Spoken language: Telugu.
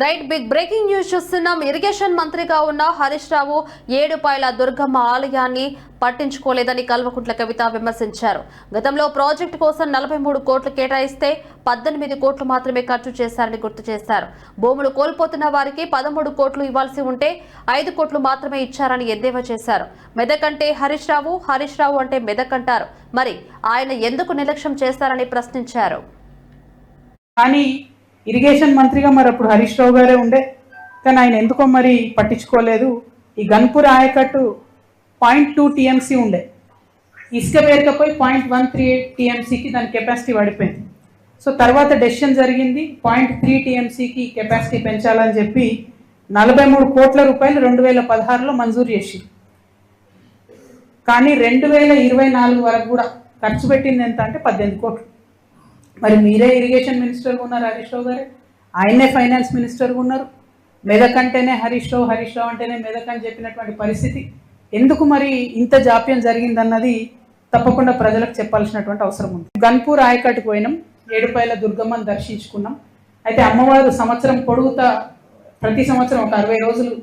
రైట్ బిగ్ బ్రేకింగ్ న్యూస్ చూస్తున్నాం. ఇరిగేషన్ మంత్రిగా ఉన్న హరీష్ రావు ఏడుపాయల దుర్గమ్మ ఆలయాన్ని పట్టించుకోలేదని కల్వకుంట్ల కవిత విమర్శించారు. గతంలో ప్రాజెక్టు కోసం నలభై మూడు కోట్లు కేటాయిస్తే పద్దెనిమిది కోట్లు మాత్రమే ఖర్చు చేశారని గుర్తు చేశారు. భూములు కోల్పోతున్న వారికి పదమూడు కోట్లు ఇవ్వాల్సి ఉంటే ఐదు కోట్లు మాత్రమే ఇచ్చారని ఎద్దేవా చేశారు. మెదక్ అంటే హరీష్ రావు హరీష్ రావు అంటే మెదక్ అంటారు మరి ఆయన ఎందుకు నిర్లక్ష్యం చేశారని ప్రశ్నించారు. కానీ ఇరిగేషన్ మంత్రిగా మరి అప్పుడు హరీష్ రావు గారే ఉండే. కానీ ఆయన ఎందుకో మరి పట్టించుకోలేదు. ఈ గన్పూర్ ఆయకట్టు పాయింట్ టూ టీఎంసీ ఉండే. ఇసుక పేరుకపోయి పాయింట్ వన్ త్రీ ఎయిట్ టీఎంసీకి దాని కెపాసిటీ పడిపోయింది. సో తర్వాత డెసిషన్ జరిగింది. పాయింట్ త్రీ టీఎంసీకి కెపాసిటీ పెంచాలని చెప్పి నలభై మూడు కోట్ల రూపాయలు రెండు వేల పదహారులో మంజూరు చేసి కానీ రెండు వేల ఇరవై నాలుగు వరకు కూడా ఖర్చు పెట్టింది ఎంత అంటే పద్దెనిమిది కోట్లు. మరి మీరే ఇరిగేషన్ మినిస్టర్గా ఉన్నారు హరీష్ రావు గారు? ఆయనే ఫైనాన్స్ మినిస్టర్గా ఉన్నారు. మెదక్ అంటేనే హరీష్ రావు హరీష్ రావు అంటేనే మెదక్ అని చెప్పినటువంటి పరిస్థితి. ఎందుకు మరి ఇంత జాప్యం జరిగిందన్నది తప్పకుండా ప్రజలకు చెప్పాల్సినటువంటి అవసరం ఉంది. గన్పూర్ ఆయకట్టుకు పోయినాం ఏడుపాయల దుర్గమ్మని దర్శించుకున్నాం. అయితే అమ్మవారు సంవత్సరం పొడుగుతా ప్రతి సంవత్సరం ఒక అరవై రోజులు